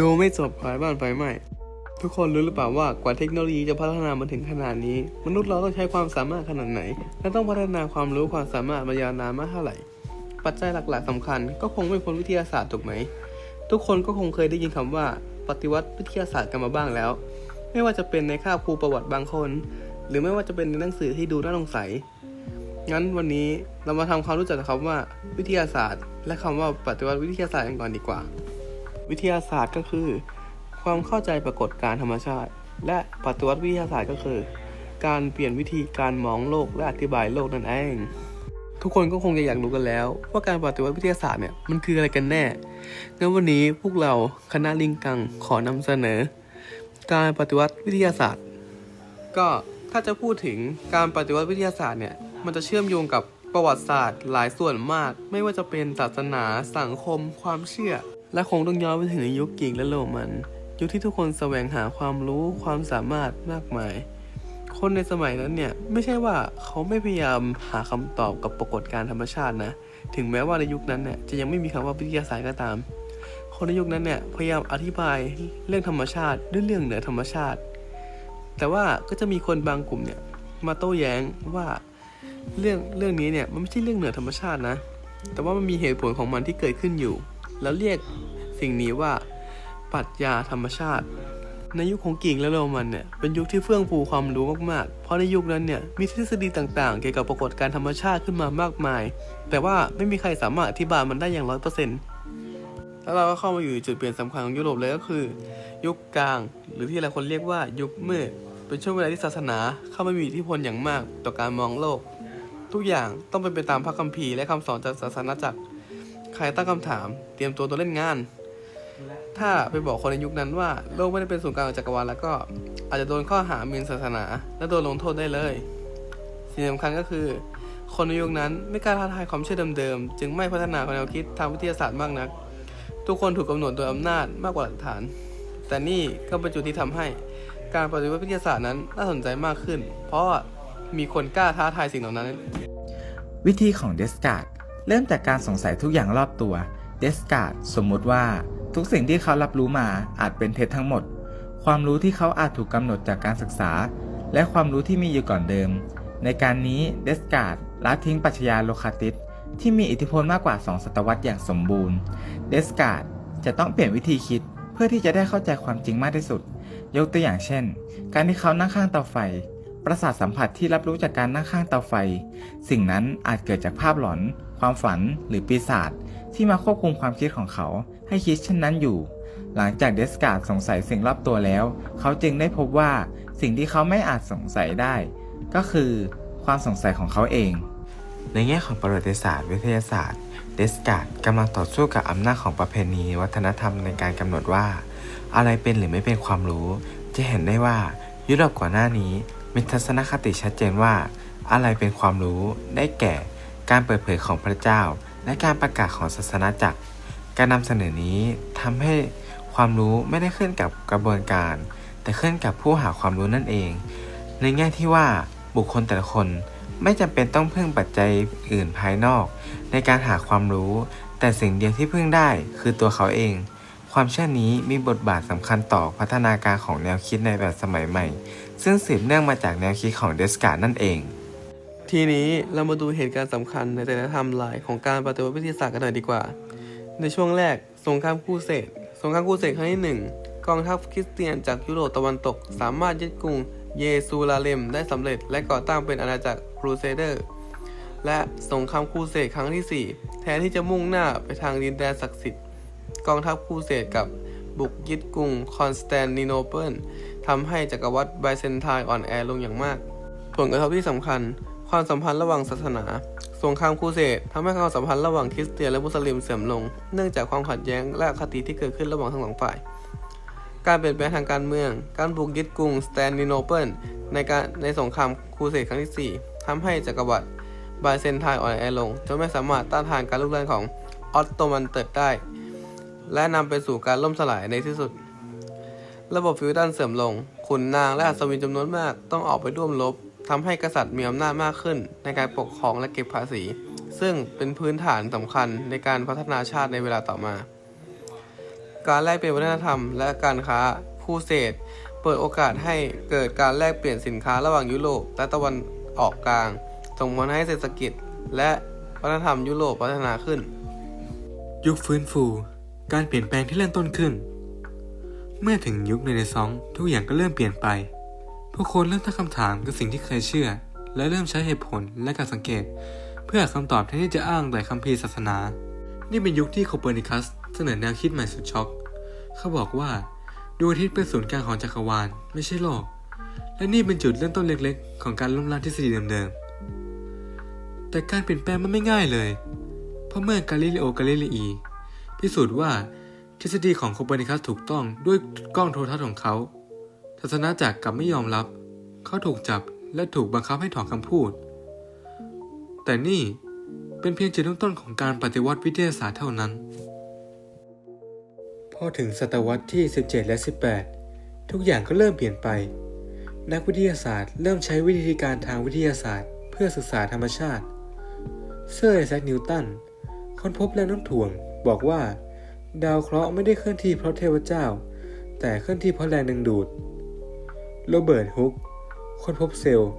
ดูไม่จบขายบ้านไฟไหม้ทุกคนรู้หรือเปล่าว่ากว่าเทคโนโลยีจะพัฒนามาถึงขนาดนี้ มนุษย์เราต้องใช้ความสามารถขนาดไหน และต้องพัฒนาความรู้ความสามารถมายาวนานมากเท่าไหร่ ปัจจัยหลักๆสำคัญก็คงไม่พ้นวิทยาศาสตร์ถูกไหม ทุกคนก็คงเคยได้ยินคำว่า ปฏิวัติวิทยาศาสตร์กันมาบ้างแล้ว ไม่ว่าจะเป็นในคาครูประวัติบางคน หรือไม่ว่าจะเป็นในหนังสือที่ดูน่าสงสัยงั้นวันนี้เรามาทำความรู้จักกับคำว่า วิทยาศาสตร์ และคำว่าปฏิวัติวิทยาศาสตร์กันก่อนดีกว่า วิทยาศาสตร์ก็คือ ความเข้าใจปรากฏการธรรมชาติ และปฏิวัติวิทยาศาสตร์ก็คือ การเปลี่ยนวิธีการมองโลกและอธิบายโลกนั่นเอง ทุกคนก็คงจะอยากรู้กันแล้ว ว่าการปฏิวัติวิทยาศาสตร์เนี่ยมันคืออะไรกันแน่งั้นวันนี้พวกเราคณะลิงกังขอนำเสนอ การปฏิวัติวิทยาศาสตร์ ก็ถ้าจะพูดถึงการปฏิวัติวิทยาศาสตร์เนี่ยมันจะเชื่อมโยงกับประวัติศาสตร์หลายส่วนมาก ไม่ว่าจะเป็นศาสนา สังคม ความเชื่อ และคงต้องย้อนไปถึงยุคกรีกและโรมัน ยุคที่ทุกคนแสวงหาความรู้ความสามารถมากมาย คนในสมัยนั้นเนี่ยไม่ใช่ว่าเขาไม่พยายามหาคำตอบกับปรากฏการธรรมชาตินะ ถึงแม้ว่าในยุคนั้นเนี่ยจะยังไม่มีคำว่าวิทยาศาสตร์ก็ตาม คนในยุคนั้นเนี่ยพยายามอธิบายเรื่องธรรมชาติด้วยเรื่องเหนือธรรมชาติ แต่ว่าก็จะมีคนบางกลุ่มเนี่ยมาโต้แย้งว่าเรื่องเรื่องนี้เนี่ยมันไม่ใช่เรื่องเหนือธรรมชาตินะ แต่ว่ามันมีเหตุผลของมันที่เกิดขึ้นอยู่ แล้วเรียกสิ่งนี้ว่าปรัชญาธรรมชาติ ในยุคของกรีกและโรมันเนี่ยเป็นยุคที่เฟื่องฟูความรู้มากๆ เพราะในยุคนั้นเนี่ยมีทฤษฎีต่างๆ เกี่ยวกับปรากฏการธรรมชาติขึ้นมามากมาย แต่ว่าไม่มีใครสามารถอธิบายมันได้อย่างร้อยเปอร์เซ็นต์แล้วเราก็เข้ามาอยู่จุดเปลี่ยนสำคัญของยุโรปเลยก็คือ ยุคกลาง หรือที่หลายคนเรียกว่ายุคมืดเป็นช่วงเวลาที่ศาสนาเข้ามามีอิทธิพลอย่างมากต่อการมองโลก ทุกอย่างต้องเป็นไปตามพระคัมภีร์และคำสอนจากศาสนาจักร ใครตั้งคำถาม เตรียมตัวตัวเล่นงาน ถ้าไปบอกคนในยุคนั้นว่า โลกไม่ได้เป็นศูนย์กลางของจักรวาลแล้วก็อาจจะโดนข้อหาหมิ่นศาสนา และโดนลงโทษได้เลย สิ่งสำคัญก็คือ คนในยุคนั้นไม่กล้าท้าทายความเชื่อเดิมๆ จึงไม่พัฒนาแนวคิดทางวิทยาศาสตร์มากนัก ทุกคนถูกกำหนดโดยอำนาจมากกว่าหลักฐาน แต่นี่ก็เป็นจุดที่ทำให้การปฏิวัติวิทยาศาสตร์นั้นน่าสนใจมากขึ้น เพราะมีคนกล้าท้าทายสิ่งเหล่านั้น วิธีของเดสการ์ด เริ่มจากการสงสัยทุกอย่างรอบตัวเดสการ์ดสมมุติว่าทุกสิ่งที่เขารับรู้มาอาจเป็นเท็จทั้งหมด ความรู้ที่เขาอาจถูกกำหนดจากการศึกษา และความรู้ที่มีอยู่ก่อนเดิม ในการนี้เดสการ์ดละทิ้งปัชญาโลคาติสที่มีอิทธิพลมากกว่า 2 ศตวรรษอย่างสมบูรณ์ เดสการ์ดจะต้องเปลี่ยนวิธีคิดเพื่อที่จะได้เข้าใจความจริงมากที่สุด ยกตัวอย่างเช่น การที่เขานั่งข้างเตาไฟ ประสาทสัมผัสที่รับรู้จากการนั่งข้างเตาไฟ สิ่งนั้นอาจเกิดจากภาพหลอน ความฝันหรือปีศาจที่มาควบคุมความคิดของเขาให้คิดเช่นนั้นอยู่ หลังจากเดสการ์ดสงสัยสิ่งรอบตัวแล้ว เขาจึงได้พบว่าสิ่งที่เขาไม่อาจสงสัยได้ ก็คือความสงสัยของเขาเอง ในแง่ของประวัติศาสตร์ วิทยาศาสตร์ เดสการ์ดกำลังต่อสู้กับอำนาจของประเพณี วัฒนธรรมในการกำหนดว่า อะไรเป็นหรือไม่เป็นความรู้ จะเห็นได้ว่ายุโรปก่อนหน้านี้มีทัศนคติชัดเจนว่า อะไรเป็นความรู้ได้แก่ การเปิดเผยของพระเจ้า และการประกาศของศาสนาจักร การนำเสนอนี้ทำให้ความรู้ไม่ได้ขึ้นกับกระบวนการ แต่ขึ้นกับผู้หาความรู้นั่นเอง ในแง่ที่ว่าบุคคลแต่ละคนไม่จำเป็นต้องพึ่งปัจจัยอื่นภายนอก ในการหาความรู้ แต่สิ่งเดียวที่พึ่งได้คือตัวเขาเอง ความเชื่อนี้มีบทบาทสำคัญต่อพัฒนาการของแนวคิดในแบบสมัยใหม่ ซึ่งสืบเนื่องมาจากแนวคิดของเดสการ์นั่นเอง ทีนี้เรามาดูเหตุการณ์สำคัญในแต่ละไทม์ไลน์ของการปฏิวัติวิทยาศาสตร์กันหน่อยดีกว่า ในช่วงแรกสงครามครูเสดสงครามครูเสดครั้งที่หนึ่งกองทัพคริสเตียนจากยุโรปตะวันตก สามารถยึดกรุงเยซูลาเลมได้สำเร็จและก่อตั้งเป็นอาณาจักรครูเซเดอร์ และสงครามครูเสดครั้งที่ 4 แทนที่จะมุ่งหน้าไปทางดินแดนศักดิ์สิทธิ์ กองทัพครูเสดกับบุกยึดกรุงคอนสแตนติโนเปิลทำให้จักรวรรดิไบเซนไทน์อ่อนแอลงอย่างมาก ผลกระทบที่สำคัญ ความสัมพันธ์ระหว่างศาสนา สงครามครูเสดทำให้ความสัมพันธ์ระหว่างคริสเตียนและมุสลิมเสื่อมลง เนื่องจากความขัดแย้งและคติที่เกิดขึ้นระหว่างทั้งสองฝ่าย การเปลี่ยนแปลงทางการเมือง การบุกยึดกรุงสแตนติโนเปิลในการในสงครามครูเสดครั้งที่ 4ทำให้จักรวรรดิไบเซนไทน์อ่อนแอลงจนไม่สามารถต้านทานการลุกลามของออตโตมันเติร์ดได้ และนำไปสู่การล่มสลายในที่สุด ระบบฟิวดันเสื่อมลงขุนนางและอัศวินจำนวนมากต้องออกไปร่วมรบ ทำให้กษัตริย์มีอำนาจมากขึ้น ในการปกครองและเก็บภาษี ซึ่งเป็นพื้นฐานสำคัญในการพัฒนาชาติในเวลาต่อมา การแลกเปลี่ยนวัฒนธรรม และการค้าคูเสดเปิดโอกาสให้เกิดการแลกเปลี่ยนสินค้าระหว่างยุโรปและตะวันออกกลาง ส่งผลให้เศรษฐกิจ และวัฒนธรรมยุโรปพัฒนาขึ้น ยุคฟื้นฟู การเปลี่ยนแปลงที่เริ่มต้นขึ้น เมื่อถึงยุคในเรซองส์ทุกอย่างก็เริ่มเปลี่ยนไป ผู้คนเริ่มตั้งคำถามกับสิ่งที่เคยเชื่อ และเริ่มใช้เหตุผลและการสังเกต เพื่อหาคำตอบแทนที่จะอ้างแต่คัมภีร์ศาสนา นี่เป็นยุคที่โคเปอร์นิคัสเสนอแนวคิดใหม่สุดช็อก เขาบอกว่าดวงอาทิตย์เป็นศูนย์กลางของจักรวาลไม่ใช่โลก และนี่เป็นจุดเริ่มต้นเล็กๆ ของการล้มล้างทฤษฎีเดิมๆ แต่การเปลี่ยนแปลงมันไม่ง่ายเลย เพราะเมื่อกาลิเลโอกาลิเลอีพิสูจน์ว่าทฤษฎีของโคเปอร์นิคัสถูกต้องด้วยกล้องโทรทัศน์ของเขา ศาสนาจักรกลับไม่ยอมรับ เขาถูกจับและถูกบังคับให้ถอนคำพูด แต่นี่เป็นเพียงจุดเริ่มต้นของการปฏิวัติวิทยาศาสตร์เท่านั้น พอถึงศตวรรษที่ 17 และ 18 ทุกอย่างก็เริ่มเปลี่ยนไป นักวิทยาศาสตร์เริ่มใช้วิธีการทางวิทยาศาสตร์ เพื่อศึกษาธรรมชาติ เซอร์ไอแซคนิวตันค้นพบแรงโน้ำถ่วง บอกว่า ดาวเคราะห์ไม่ได้เคลื่อนที่เพราะเทพเจ้า แต่เคลื่อนที่เพราะแรงดึงดูด โรเบิร์ตฮุกค้นพบเซลล์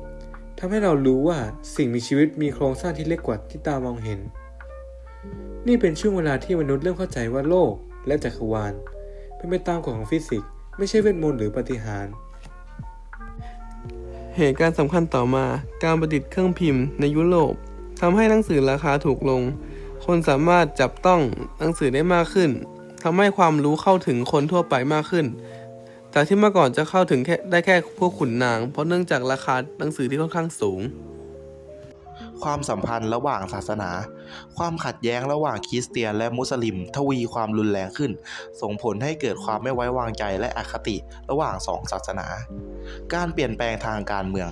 ทำให้เรารู้ว่าสิ่งมีชีวิตมีโครงสร้างที่เล็กกว่าที่ตามองเห็น นี่เป็นช่วงเวลาที่มนุษย์เริ่มเข้าใจว่าโลกและจักรวาล เป็นไปตามกฎของฟิสิกส์ไม่ใช่เวทมนต์หรือปาฏิหาริย์เหตุการณ์สำคัญต่อมาการประดิษฐ์เครื่องพิมพ์ในยุโรปทำให้หนังสือราคาถูกลง คนสามารถจับต้องหนังสือได้มากขึ้นทำให้ความรู้เข้าถึงคนทั่วไปมากขึ้น จากที่เมื่อก่อนจะเข้าถึงแค่ได้แค่พวกขุนนาง เพราะเนื่องจากราคาหนังสือที่ค่อนข้างสูง ความสัมพันธ์ระหว่างศาสนา ความขัดแย้งระหว่างคริสเตียนและมุสลิม ทวีความรุนแรงขึ้น ส่งผลให้เกิดความไม่ไว้วางใจและอคติระหว่างสองศาสนา การเปลี่ยนแปลงทางการเมือง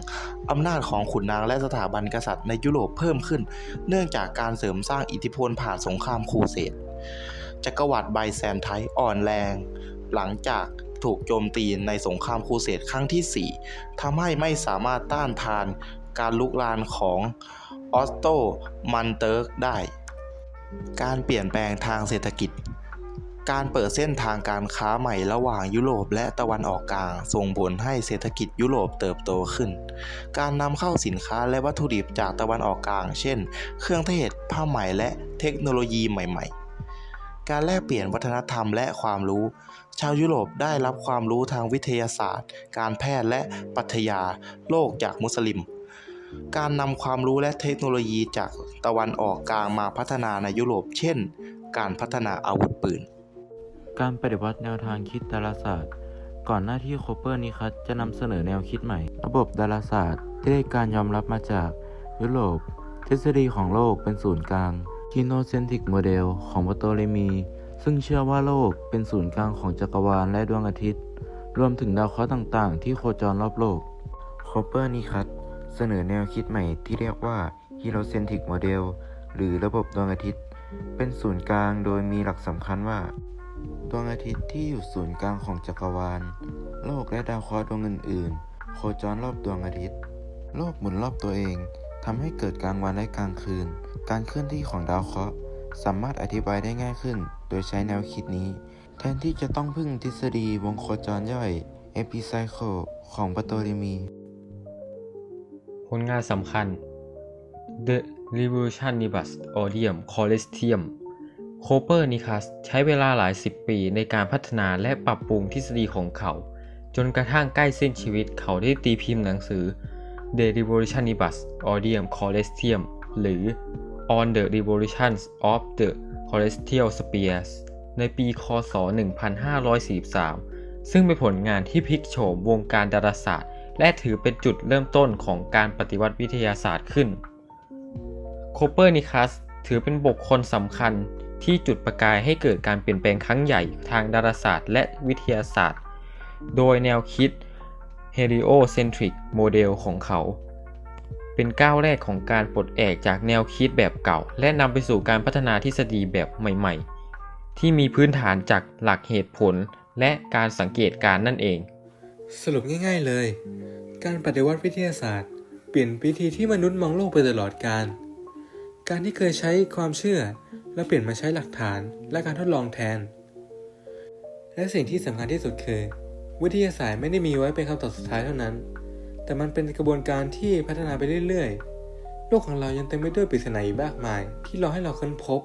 อำนาจของขุนนางและสถาบันกษัตริย์ในยุโรปเพิ่มขึ้น เนื่องจากการเสริมสร้างอิทธิพลผ่านสงครามครูเสดจักรวรรดิไบแซนไทน์อ่อนแรง หลังจาก ถูกโจมตีในสงครามครูเสดครั้งที่ 4ทำให้ไม่สามารถต้านทานการลุกลานของออสโตมันเติร์กได้ การเปลี่ยนแปลงทางเศรษฐกิจ การเปิดเส้นทางการค้าใหม่ระหว่างยุโรปและตะวันออกกลาง ส่งผลให้เศรษฐกิจยุโรปเติบโตขึ้น การนำเข้าสินค้าและวัตถุดิบจากตะวันออกกลาง เช่น เครื่องเทศผ้าไหมและเทคโนโลยีใหม่ ๆ การแลกเปลี่ยนวัฒนธรรมและความรู้ ชาวยุโรปได้รับความรู้ทางวิทยาศาสตร์ การแพทย์และปรัชญาโลกจากมุสลิม การนำความรู้และเทคโนโลยีจากตะวันออกกลางมาพัฒนาในยุโรป เช่น การพัฒนาอาวุธปืน การปฏิวัติแนวทางคิดดาราศาสตร์ ก่อนหน้าที่โคเปอร์นิคัสจะนำเสนอแนวคิดใหม่ ระบบดาราศาสตร์ที่ได้การยอมรับมาจากยุโรปทฤษฎีของโลกเป็นศูนย์กลาง Genocentric Model ของปโตเลมี ซึ่งเชื่อว่าโลกเป็นศูนย์กลางของจักรวาลและดวงอาทิตย์ รวมถึงดาวเคราะห์ต่างๆ ที่โคจรรอบโลกโคเปอร์นิคัสเสนอแนวคิดใหม่ที่เรียกว่า Heliocentric Model หรือระบบดวงอาทิตย์ เป็นศูนย์กลางโดยมีหลักสำคัญว่า ดวงอาทิตย์ที่อยู่ศูนย์กลางของจักรวาล โลกและดาวเคราะห์ดวงอื่นๆ โคจรรอบดวงอาทิตย์ โลกหมุนรอบตัวเอง ทำให้เกิดกลางวันและกลางคืน การเคลื่อนที่ของดาวเคราะห์สามารถอธิบายได้ง่ายขึ้น โดยใช้แนวคิดนี้ แทนที่จะต้องพึ่งทฤษฎีวงโคจรย่อย Epicycle ของปโตเลมี ผลงานสำคัญ The Revolutionibus Orbium Colestium โคเปอร์นิคัสใช้เวลาหลายสิบปีในการพัฒนาและปรับปรุงทฤษฎีของเขา จนกระทั่งใกล้สิ้นชีวิตเขาได้ตีพิมพ์หนังสือ The Revolutionibus Orbium Colestium หรือ On the Revolutions of the Celestial Spheres ในปี คศ 1543 ซึ่งเป็นผลงานที่พลิกโฉมวงการดาราศาสตร์ และถือเป็นจุดเริ่มต้นของการปฏิวัติวิทยาศาสตร์ขึ้น โคเปอร์นิคัสถือเป็นบุคคลสำคัญที่จุดประกายให้เกิดการเปลี่ยนแปลงครั้งใหญ่ทางดาราศาสตร์และวิทยาศาสตร์ โดยแนวคิด heliocentric model ของเขา เป็นก้าวแรกของการปลดแอกจากแนวคิดแบบเก่า และนำไปสู่การพัฒนาทฤษฎีแบบใหม่ๆ ที่มีพื้นฐานจากหลักเหตุผลและการสังเกตการณ์นั่นเอง สรุปง่ายๆเลย การปฏิวัติวิทยาศาสตร์ เปลี่ยนวิธีที่มนุษย์มองโลกไปตลอดกาลการที่เคยใช้ความเชื่อ แล้วเปลี่ยนมาใช้หลักฐานและการทดลองแทน และสิ่งที่สำคัญที่สุดคือ วิทยาศาสตร์ไม่ได้มีไว้เป็นคำตอบสุดท้ายเท่านั้น แต่มันเป็นกระบวนการที่พัฒนาไปเรื่อยๆ โลกของเรายังเต็มไปด้วยปริศนาอีกมากมาย ที่รอให้เราค้นพบ